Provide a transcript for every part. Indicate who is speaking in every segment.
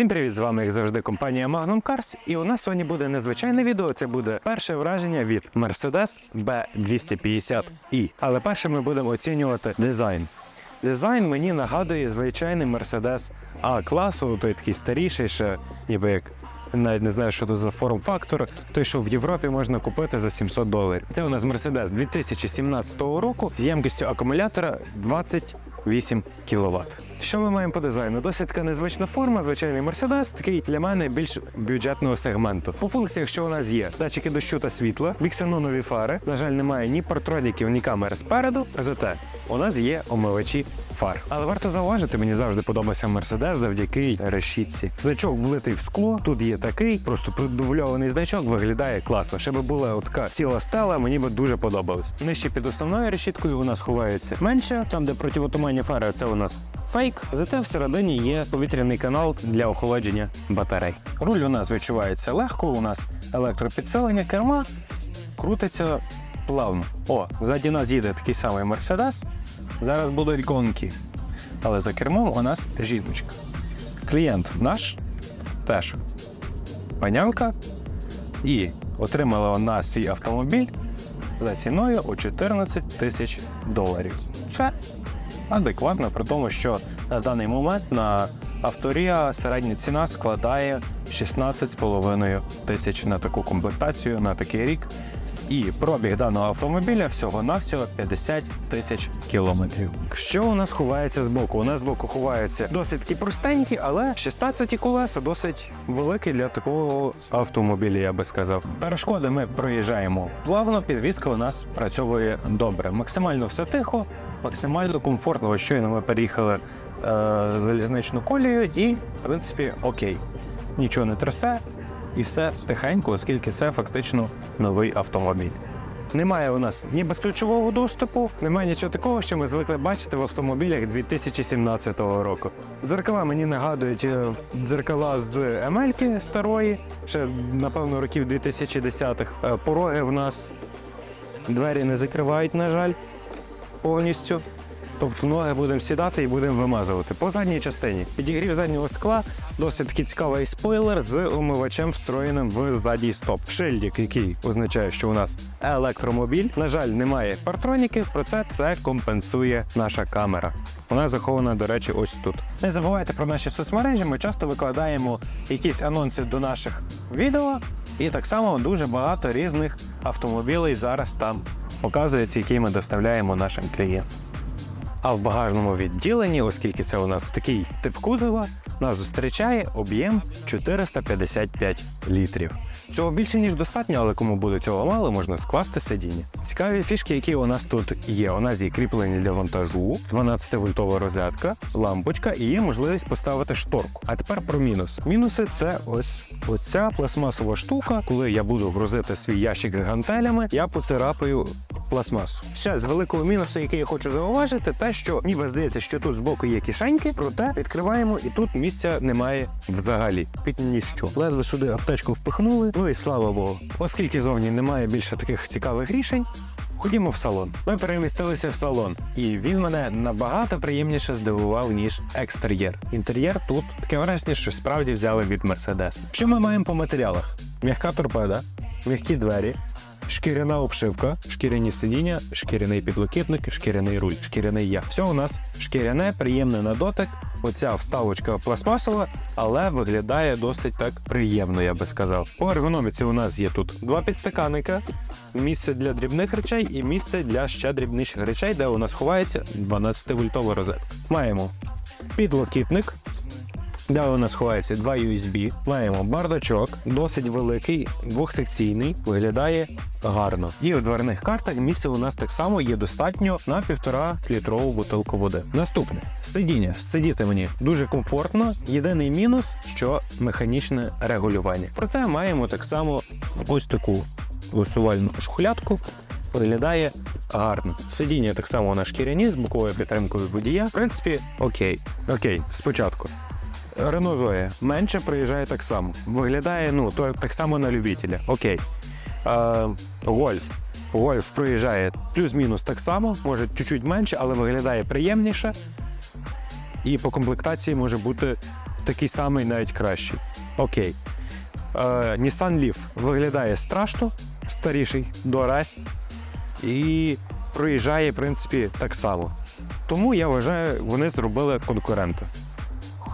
Speaker 1: Всім привіт! З вами, як завжди, компанія Magnum Cars. І у нас сьогодні буде незвичайне відео. Це буде перше враження від Mercedes B250i. Але перше ми будемо оцінювати дизайн. Дизайн мені нагадує звичайний Mercedes А класу, той такий старіший, ще ніби як. Навіть не знаю, що це за форм-фактор. Той, що в Європі можна купити за 700 доларів. Це у нас Mercedes 2017 року з ємкістю акумулятора 28 кВт. Що ми маємо по дизайну? Досить така незвична форма, звичайний Mercedes, такий для мене більш бюджетного сегменту. По функціях, що у нас є: датчики дощу та світла, біксенонові фари. На жаль, немає ні портроніків, ні камери спереду. Зате у нас є омивачі фар. Але варто зауважити, мені завжди подобався Мерседес завдяки решітці. Значок влитий в скло. Тут є такий, просто продубльований значок, виглядає класно. Ще би була така ціла стела, мені би дуже подобалось. Нижче під основною решіткою у нас ховається менше, там де противотуманні фари, це у нас фейк. Зате всередині є повітряний канал для охолодження батарей. Руль у нас відчувається легко. У нас електропідсилення керма крутиться плавно. О, ззаді нас їде такий самий Мерседес. Зараз будуть гонки. Але за кермом у нас жіночка. Клієнт наш теж панянка. І отримала вона свій автомобіль за ціною у 14 тисяч доларів. Це адекватно, при тому, що на даний момент на авторія середня ціна складає 16,5 тисяч на таку комплектацію на такий рік. І пробіг даного автомобіля всього-навсього 50 тисяч кілометрів. Що у нас ховається збоку? У нас збоку ховаються досить такі простенькі, але 16 колеса досить великі для такого автомобіля, я би сказав. Перешкоди ми проїжджаємо плавно, підвізка у нас працьовує добре. Максимально все тихо, максимально комфортно. Ось Щойно ми переїхали е, залізничну колію і, в принципі, окей. Нічого не трясе, і все тихенько, оскільки це фактично новий автомобіль. Немає у нас ні безключового доступу, немає нічого такого, що ми звикли бачити в автомобілях 2017 року. Дзеркала мені нагадують е, дзеркала з Емельки старої, ще напевно років 2010-х. Е, Пороги в нас двері не закривають, на жаль, повністю. Тобто ноги будемо сідати і будемо вимазувати. По задній частині підігрів заднього скла, досить такий цікавий спойлер з умивачем, встроєним в задній стоп. Шильдик, який означає, що у нас електромобіль. На жаль, немає партроніків, про це це компенсує наша камера. Вона захована, до речі, ось тут. Не забувайте про наші соцмережі. Ми часто викладаємо якісь анонси до наших відео, і так само дуже багато різних автомобілей зараз там показується, які ми доставляємо нашим клієнтам. А в багажному відділенні, оскільки це у нас такий тип кузова, нас зустрічає об'єм 455 літрів. Цього більше ніж достатньо, але кому буде цього мало, можна скласти сидіння. Цікаві фішки, які у нас тут є. У нас є кріплення для вантажу, 12-вольтова розетка, лампочка і є можливість поставити шторку. А тепер про мінус. Мінуси це ось оця пластмасова штука. Коли я буду грузити свій ящик з гантелями, я поцарапаю пластмасу. Ще з великого мінусу, який я хочу зауважити, те, що ніби здається, що тут збоку є кишеньки, проте відкриваємо, і тут місця немає взагалі. Під ніщо. Ледве сюди аптечку впихнули. Ну і слава Богу. Оскільки зовні немає більше таких цікавих рішень. Ходімо в салон. Ми перемістилися в салон, і він мене набагато приємніше здивував, ніж екстер'єр. Інтер'єр тут таке враження, що справді взяли від Мерседес. Що ми маємо по матеріалах? М'яка торпеда, м'які двері, шкіряна обшивка, шкіряні сидіння, шкіряний підлокітник, шкіряний руль, шкіряний я. Все у нас шкіряне, приємне на дотик. Оця вставочка пластмасова, але виглядає досить так приємно, я би сказав. По ергономіці у нас є тут два підстаканника, місце для дрібних речей і місце для ще дрібніших речей, де у нас ховається 12-вольтова розетка. Маємо підлокітник, де у нас ховається два USB. Маємо бардачок, досить великий, двохсекційний, виглядає гарно. І у дверних картах місця у нас так само є достатньо на півтора літрову бутилку води. Наступне сидіння. Сидіти мені дуже комфортно. Єдиний мінус, що механічне регулювання. Проте маємо так само ось таку висувальну шухлядку. Виглядає гарно. Сидіння так само на шкіряні з боковою підтримкою водія. В принципі, окей. Окей, спочатку. Рено Зоя менше приїжджає так само. Виглядає ну, то, так само на любителя. Окей. Гольф. Гольф проїжджає плюс-мінус так само, може чуть-чуть менше, але виглядає приємніше. І по комплектації може бути такий самий, навіть кращий. Окей. Е, Nissan Leaf виглядає страшно, старіший, дорась, і проїжджає, в принципі, так само. Тому я вважаю, вони зробили конкурента.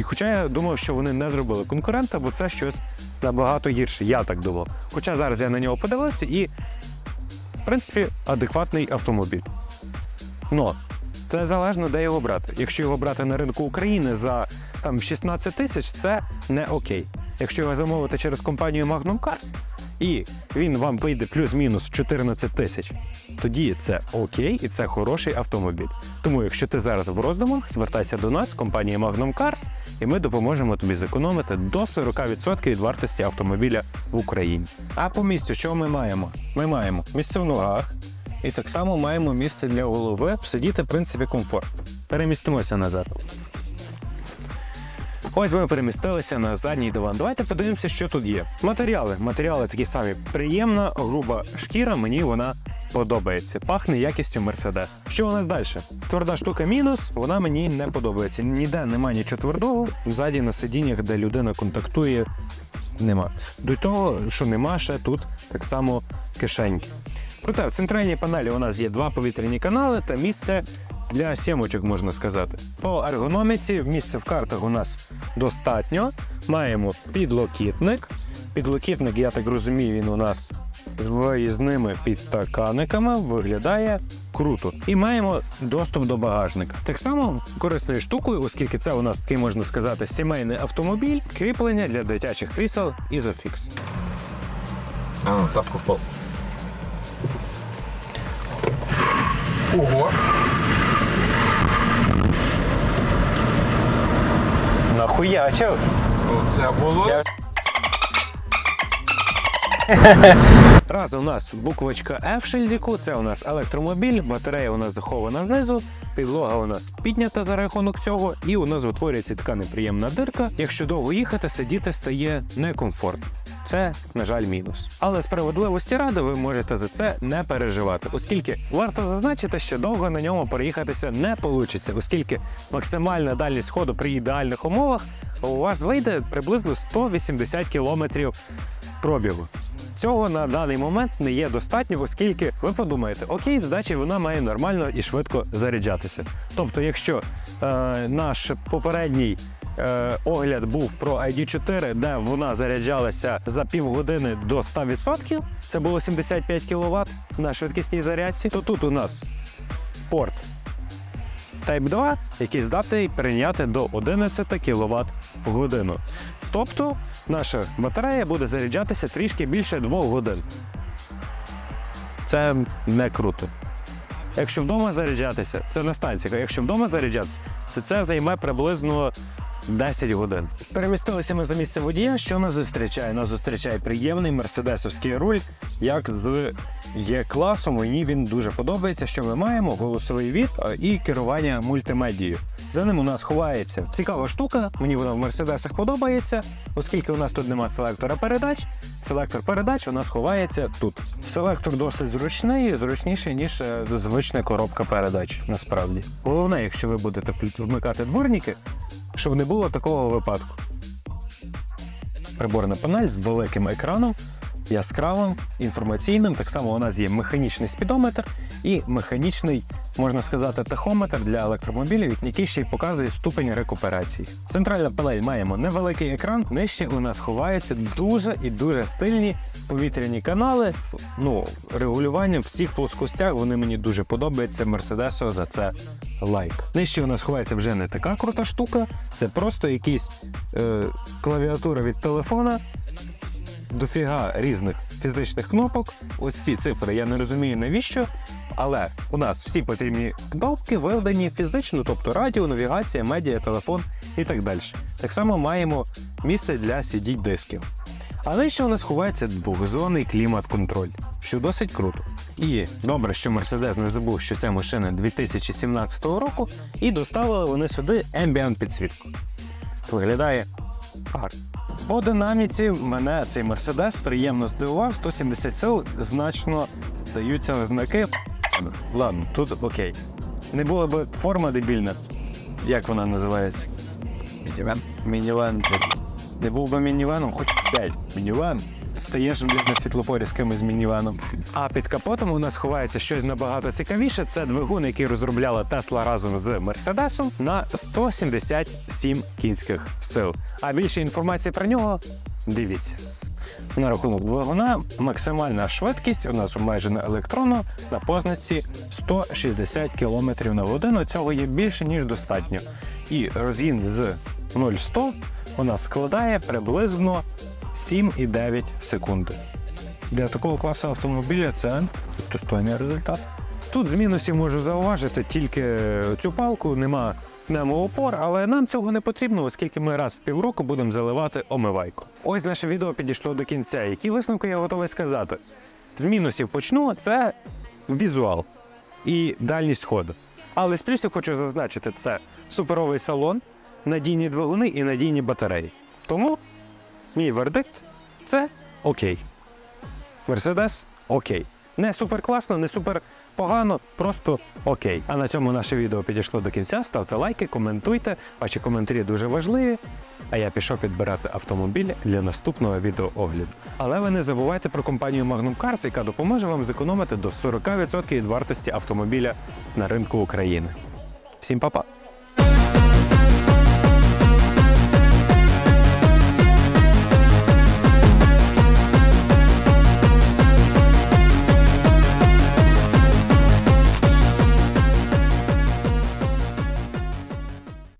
Speaker 1: І Хоча я думав, що вони не зробили конкурента, бо це щось набагато гірше. Я так думав. Хоча зараз я на нього подивився і, в принципі, адекватний автомобіль. Но це залежно, де його брати. Якщо його брати на ринку України за там 16 тисяч, це не окей. Якщо його замовити через компанію Magnum Cars, і він вам вийде плюс-мінус 14 тисяч, тоді це окей і це хороший автомобіль. Тому, якщо ти зараз в роздумах, звертайся до нас, компанії Magnum Cars, і ми допоможемо тобі зекономити до 40% від вартості автомобіля в Україні. А по місцю, що ми маємо? Ми маємо місце в ногах, і так само маємо місце для голови, сидіти, в принципі, комфортно. Перемістимося назад. Ось ми перемістилися на задній диван. Давайте подивимося, що тут є. Матеріали. Матеріали такі самі. Приємна, груба шкіра, мені вона подобається. Пахне якістю Мерседес. Що у нас далі? Тверда штука мінус, вона мені не подобається. Ніде немає нічого твердого. Ззаді на сидіннях, де людина контактує, нема. До того, що нема ще тут так само кишеньки. Проте в центральній панелі у нас є два повітряні канали та місце для сімочок, можна сказати. По ергономіці місця в картах у нас достатньо. Маємо підлокітник. Підлокітник, я так розумію, він у нас з виїзними підстаканниками виглядає круто. І маємо доступ до багажника. Так само корисною штукою, оскільки це у нас такий можна сказати сімейний автомобіль, кріплення для дитячих крісел Isofix.
Speaker 2: А, ну, тапку впав. Ого!
Speaker 1: Нахуячив?
Speaker 2: Оце було.
Speaker 1: Я- Раз у нас буквочка F в шильдику, це у нас електромобіль, батарея у нас захована знизу, підлога у нас піднята за рахунок цього, і у нас утворюється така неприємна дирка. Якщо довго їхати, сидіти стає некомфортно. Це, на жаль, мінус. Але справедливості ради ви можете за це не переживати, оскільки варто зазначити, що довго на ньому переїхатися не вийде, оскільки максимальна дальність ходу при ідеальних умовах у вас вийде приблизно 180 кілометрів пробігу. Цього на даний момент не є достатньо, оскільки ви подумаєте, окей, здачі вона має нормально і швидко заряджатися. Тобто, якщо е, наш попередній е, огляд був про ID4, де вона заряджалася за півгодини до 100%, це було 75 кВт на швидкісній зарядці, то тут у нас порт Type 2, який здатний прийняти до 11 кВт в годину. Тобто наша батарея буде заряджатися трішки більше 2 годин. Це не круто. Якщо вдома заряджатися, це на станції. Якщо вдома заряджатися, це, це займе приблизно 10 годин. Перемістилися ми за місце водія. Що нас зустрічає? Нас зустрічає приємний мерседесовський руль, як з Є-класу. Мені він дуже подобається. Що ми маємо? Голосовий від і керування мультимедією. За ним у нас ховається цікава штука. Мені вона в мерседесах подобається, оскільки у нас тут немає селектора передач. Селектор передач у нас ховається тут. Селектор досить зручний, зручніший ніж е, звична коробка передач. Насправді, головне, якщо ви будете вмикати дворники, щоб не було такого випадку. Приборна панель з великим екраном, яскравим, інформаційним. Так само у нас є механічний спідометр і механічний, можна сказати, тахометр для електромобілів, який ще й показує ступень рекуперації. Центральна панель маємо невеликий екран. Нижче у нас ховаються дуже і дуже стильні повітряні канали. Ну, регулювання всіх плоскостях вони мені дуже подобаються. Мерседесу за це лайк. Нижче у нас ховається вже не така крута штука. Це просто якийсь е, клавіатура від телефона дофіга різних фізичних кнопок. Ось ці цифри я не розумію навіщо. Але у нас всі потрібні кнопки виведені фізично, тобто радіо, навігація, медіа, телефон і так далі. Так само маємо місце для cd дисків. А нижче у нас ховається двохзонний клімат-контроль, що досить круто. І добре, що Mercedes не забув, що це машина 2017 року, і доставили вони сюди ambient підсвітку. Виглядає гарно. По динаміці мене цей Мерседес приємно здивував. 170 сил значно даються ознаки. Ладно, тут окей. Не була б форма дебільна. Як вона називається?
Speaker 2: Мінівен.
Speaker 1: Мініван. Не був би мініваном, хоч 5. Мініван. Стаєш блін, на світлофорі з кимось мініваном. А під капотом у нас ховається щось набагато цікавіше. Це двигун, який розробляла Тесла разом з Мерседесом на 177 кінських сил. А більше інформації про нього дивіться. На рахунок двигуна максимальна швидкість у нас майже на електрону на познаці 160 км на годину. Цього є більше ніж достатньо. І розгін з 0-100 у нас складає приблизно 7,9 секунди. Для такого класу автомобіля це достойний результат. Тут з мінусів можу зауважити тільки цю палку, нема пневмоопор, але нам цього не потрібно, оскільки ми раз в півроку будемо заливати омивайку. Ось наше відео підійшло до кінця. Які висновки я готовий сказати? З мінусів почну це візуал і дальність ходу. Але з плюсів хочу зазначити, це суперовий салон, надійні двигуни і надійні батареї. Тому мій вердикт це окей. Мерседес окей. Не супер класно, не супер погано, просто окей. А на цьому наше відео підійшло до кінця. Ставте лайки, коментуйте. Ваші коментарі дуже важливі. А я пішов підбирати автомобіль для наступного відеоогляду. Але ви не забувайте про компанію Magnum Cars, яка допоможе вам зекономити до 40% від вартості автомобіля на ринку України. Всім па-па!